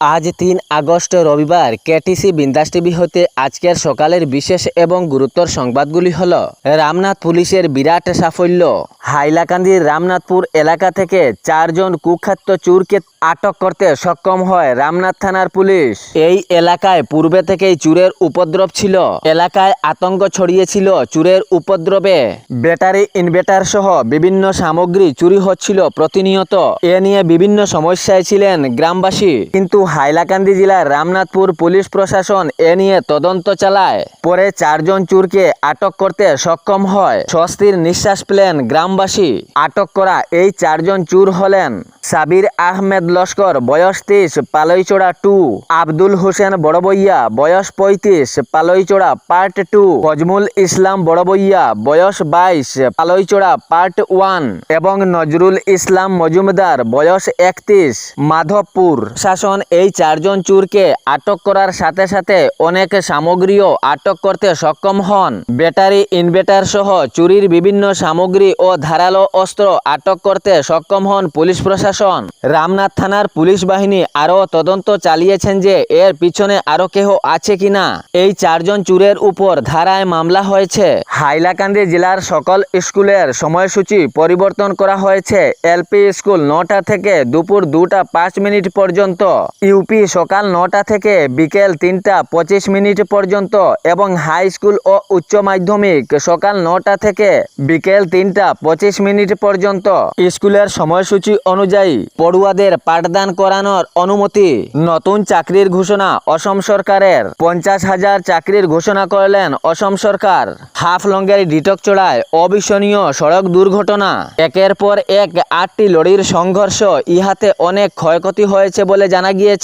আজ তিন আগস্ট, রবিবার কেটিসি বিন্দাস টিভি হতে আজকের সকালের বিশেষ এবং গুরুত্বর সংবাদগুলি হল, রামনাথ পুলিশের বিরাট সাফল্য, হাইলাকান্দির রামনাথপুর এলাকা থেকে চারজন কুখ্যাত চুরকে আটক করতে সক্ষম হয় রামনাথ থানার পুলিশ। এই এলাকায় পূর্বে থেকেই চুরের উপদ্রব ছিল, এলাকায় আতঙ্ক ছড়িয়েছিল চুরের উপদ্রবে। ব্যাটারি ইনভার্টার সহ বিভিন্ন সামগ্রী চুরি হচ্ছিল প্রতিনিয়ত, এ নিয়ে বিভিন্ন সমস্যায় ছিলেন গ্রামবাসী। কিন্তু হাইলাকান্দি জেলার রামনাথপুর পুলিশ প্রশাসন এ নিয়ে তদন্ত চালায়। পরে চারজন চুরকে আটক করতে সক্ষম হয়। স্বস্তির নিঃশ্বাস পেলেন গ্রামবাসী। আটক করা এই চারজন চুর হলেন সাবির আহমেদ লস্কর, বয়স তিরিশ পালইচোড়া টু। আব্দুল হোসেন বড়বইয়া, বয়স পঁয়ত্রিশ, পালইচোড়া পার্ট টু। ফজমুল ইসলাম বড়বইয়া, বয়স বাইশ, পালইচোড়া পার্ট ওয়ান। এবং নজরুল ইসলাম মজুমদার, বয়স একত্রিশ, মাধবপুর। শাসন এই চারজন চুরকে আটক করার সাথে সাথে অনেক সামগ্রীও আটক করতে সক্ষম হন। ব্যাটারি ইনভার্টার সহ চুরির বিভিন্ন সামগ্রী ও ধারালো অস্ত্র আটক করতে সক্ষম হন পুলিশ প্রশাসন। রামনাথ থানার পুলিশ বাহিনী আরও তদন্ত চালিয়েছেন যে এর পিছনে আরও কেহ আছে কিনা। এই চারজন চুরের উপর ধারায় মামলা হয়েছে। হাইলাকান্দি জেলার সকল স্কুলের সময়সূচি পরিবর্তন করা হয়েছে। এলপি স্কুল নটা থেকে দুপুর দুটা পাঁচ মিনিট পর্যন্ত। ইউপি সকাল নটা থেকে বিকেল তিনটা পঁচিশ মিনিট পর্যন্ত এবং হাই স্কুল ও উচ্চ মাধ্যমিক সকাল নটা থেকে বিকেল তিনটা পঁচিশ মিনিট পর্যন্ত। স্কুলের সময়সূচি অনুযায়ী পড়ুয়াদের পাঠদান করানোর অনুমতি, নতুন চাকরির ঘোষণা অসম সরকারের। পঞ্চাশ হাজার চাকরির ঘোষণা করলেন অসম সরকার। হাফ লঙ্গের ডিটক চড়ায় অবিস্মরণীয় সড়ক দুর্ঘটনা। একের পর এক আটটি লরির সংঘর্ষ, ইহাতে অনেক ক্ষয়ক্ষতি হয়েছে বলে জানা গিয়েছে।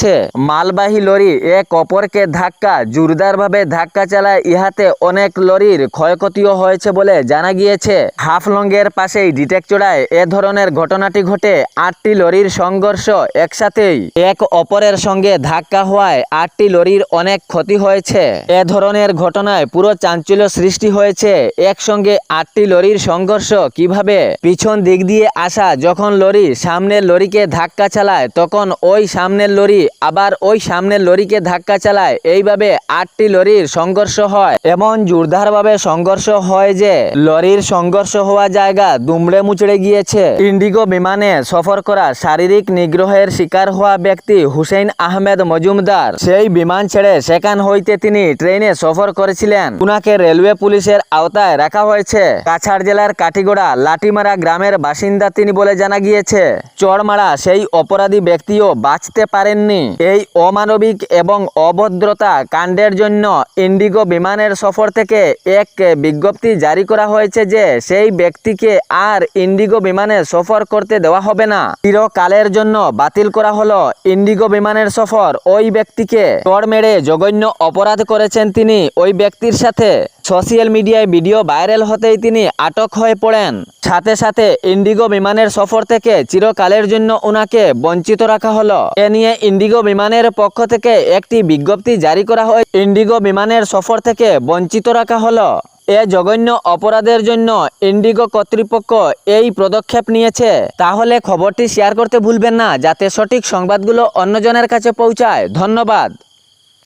মালবাহী লরি এক অপরকে ধাক্কা, জোরদারভাবে ধাক্কা চালায় ইহাতে অনেক লরির ক্ষয়ক্ষতিও হয়েছে বলে জানা গিয়েছে। হাফলংয়ের পাশেই ডিটেক চড়ায় এ ধরনের ঘটনাটি ঘটে। আটটি লরির সংঘর্ষ একসাথেই। এক অপরের সঙ্গে ধাক্কা হওয়ায় আটটি লরির অনেক ক্ষতি হয়েছে। এ ধরনের ঘটনায় পুরো চাঞ্চল্য সৃষ্টি হয়েছে। একসঙ্গে আটটি লরির সংঘর্ষ কীভাবে পিছন দিক দিয়ে আসা, যখন লরি সামনের লরিকে ধাক্কা চালায়, তখন ওই সামনের লরি আবার ওই সামনের লরিকে ধাক্কা চালায়। এইভাবে আটটি লরির সংঘর্ষ হয়। এমন জোরদারভাবে সংঘর্ষ হয় যে লরির সংঘর্ষ হওয়া জায়গা দুমড়ে মুচড়ে গিয়েছে। ইন্ডিগো বিমানে সফর করা শারীরিক নিগ্রহের শিকার হওয়া ব্যক্তি হুসেইন আহমেদ মজুমদার। সেই বিমান ছেড়ে সেখান হইতে তিনি ট্রেনে সফর করেছিলেন। উনাকে রেলওয়ে পুলিশের আওতায় রাখা হয়েছে। কাছাড় জেলার কাটিগড়া লাটিমারা গ্রামের বাসিন্দা তিনি বলে জানা গিয়েছে, চড়মারা সেই অপরাধী ব্যক্তিও বাঁচতে পারেননি। এই অমানবিক এবং অভদ্রতা কাণ্ডের জন্য ইন্ডিগো বিমানের সফর থেকে এক বিজ্ঞপ্তি জারি করা হয়েছে যে সেই ব্যক্তিকে আর ইন্ডিগো বিমানে সফর করতে দেওয়া হবে না। চিরকালের জন্য বাতিল করা হলো ইন্ডিগো বিমানের সফর। ওই ব্যক্তিকে চড় মেরে জঘন্য অপরাধ করেছেন তিনি। ওই ব্যক্তির সাথে সোশ্যাল মিডিয়ায় ভিডিও ভাইরাল হতেই তিনি আটক হয়ে পড়েন সাথে সাথে ইন্ডিগো বিমানের সফর থেকে চিরকালের জন্য ওনাকে বঞ্চিত রাখা হলো। এ নিয়ে ইন্ডিগো বিমানের পক্ষ থেকে একটি বিজ্ঞপ্তি জারি করা হয়। ইন্ডিগো বিমানের সফর থেকে বঞ্চিত রাখা হলো। এ জঘন্য অপরাধের জন্য ইন্ডিগো কর্তৃপক্ষ এই পদক্ষেপ নিয়েছে। তাহলে খবরটি শেয়ার করতে ভুলবেন না, যাতে সঠিক সংবাদগুলো অন্যজনের কাছে পৌঁছায়। ধন্যবাদ।